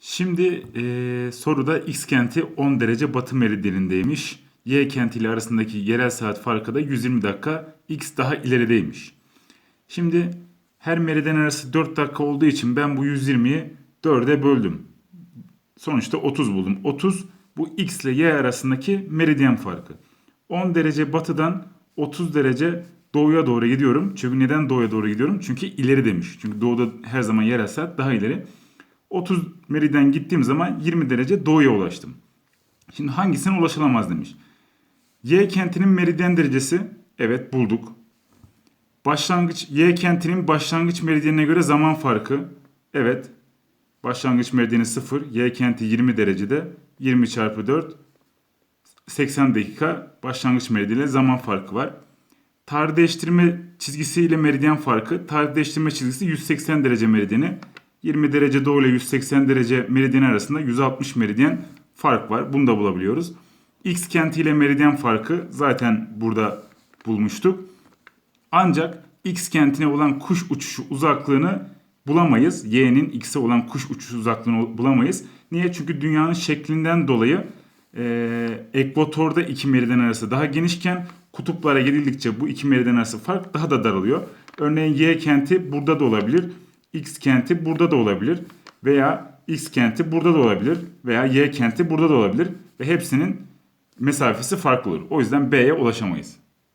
Şimdi eee, soruda X kenti 10 derece batı meridyenindeymiş. Y kenti ile arasındaki yerel saat farkı da 120 dakika. X daha ilerideymiş. Şimdi her meridyen arası 4 dakika olduğu için ben bu 120'yi 4'e böldüm. Sonuçta 30 buldum. 30 bu X ile Y arasındaki meridyen farkı. 10 derece batıdan 30 derece doğuya doğru gidiyorum. Çünkü neden doğuya doğru gidiyorum? Çünkü ileri demiş. Çünkü doğuda her zaman yerel saat daha ileri. 30 meridyen gittiğim zaman 20 derece doğuya ulaştım. Şimdi hangisine ulaşılamaz demiş. Y kentinin meridyen derecesi evet bulduk. Başlangıç Y kentinin başlangıç meridyenine göre zaman farkı evet. Başlangıç meridyeni 0. Y kenti 20 derecede. 20 çarpı 4 80 dakika başlangıç meridyeniyle zaman farkı var. Tarih değiştirme çizgisi ile meridyen farkı. Tarih değiştirme çizgisi 180 derece meridyeni. 20 derece doğu ile 180 derece meridyen arasında 160 meridyen fark var. Bunu da bulabiliyoruz. X kenti ile meridyen farkı zaten burada bulmuştuk. Ancak X kentine olan kuş uçuşu uzaklığını bulamayız. Y'nin X'e olan kuş uçuşu uzaklığını bulamayız. Niye? Çünkü dünyanın şeklinden dolayı e, ekvatorda iki meridyen arası daha genişken kutuplara gelildikçe bu iki meridyen arası fark daha da daralıyor. Örneğin Y kenti burada da olabilir. X kenti burada da olabilir. Veya X kenti burada da olabilir. Veya Y kenti burada da olabilir. Ve hepsinin mesafesi farklı olur. O yüzden B'ye ulaşamayız.